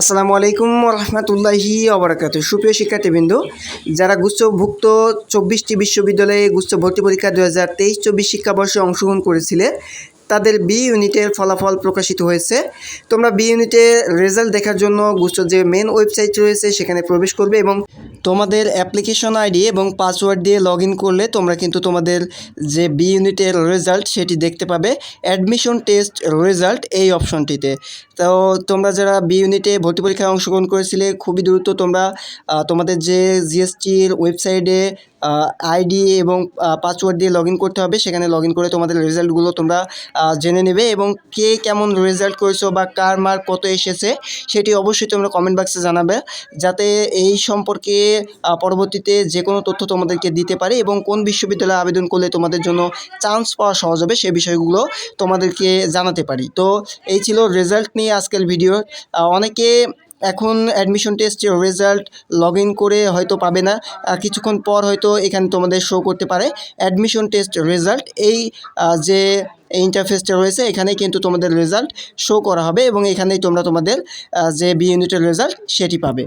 আসসালামু আলাইকুম রহমতুল্লাহি অবরাকাত সুপ্রিয় শিক্ষার্থীবৃন্দ, যারা গুচ্ছভুক্ত চব্বিশটি বিশ্ববিদ্যালয়ে গুচ্ছ ভর্তি পরীক্ষা দু হাজার তেইশ চব্বিশ শিক্ষাবর্ষে অংশগ্রহণ করেছিলে, তাদের বি ইউনিটের ফলাফল প্রকাশিত হয়েছে। তোমরা বি ইউনিটের রেজাল্ট দেখার জন্য গুচ্ছ যে মেন ওয়েবসাইট রয়েছে, সেখানে প্রবেশ করবে এবং তোমাদের অ্যাপ্লিকেশন আইডি এবং পাসওয়ার্ড দিয়ে লগ করলে তোমরা কিন্তু তোমাদের যে বি ইউনিটের রেজাল্ট সেটি দেখতে পাবে। অ্যাডমিশন টেস্ট রেজাল্ট এই অপশনটিতে তো তোমরা যারা বি ইউনিটে ভর্তি পরীক্ষায় অংশগ্রহণ করেছিলে, খুবই দ্রুত তোমরা তোমাদের যে জিএসটির ওয়েবসাইটে আইডি এবং পাসওয়ার্ড দিয়ে লগ ইন করতে হবে। সেখানে লগ ইন করে তোমাদের রেজাল্টগুলো তোমরা জেনে নেবে এবং কে কেমন রেজাল্ট করেছ বা কার মার্ক কত এসেছে সেটি অবশ্যই তোমরা কমেন্ট বক্সে জানাবে। যাতে এই সম্পর্কে পরবর্তীতে যে কোনো তথ্য তোমাদেরকে দিতে পারে এবং কোন বিশ্ববিদ্যালয়ে আবেদন করলে তোমাদের জন্য চান্স পাওয়া সহজ হবে সেই বিষয়গুলো তোমাদেরকে জানাতে পারি। তো এই ছিল রেজাল্ট নিয়ে আজকের ভিডিও অনেকে এখন অ্যাডমিশন টেস্টের রেজাল্ট লগ ইন করে হয়তো পাবে না। কিছুক্ষণ পর হয়তো এখানে তোমাদের শো করতে পারে। অ্যাডমিশন টেস্ট রেজাল্ট এই যে ইন্টারফেসটা রয়েছে, এখানে কিন্তু তোমাদের রেজাল্ট শো করা হবে এবং এখানেই তোমরা তোমাদের যে বি ইউনিটের রেজাল্ট সেটি পাবে।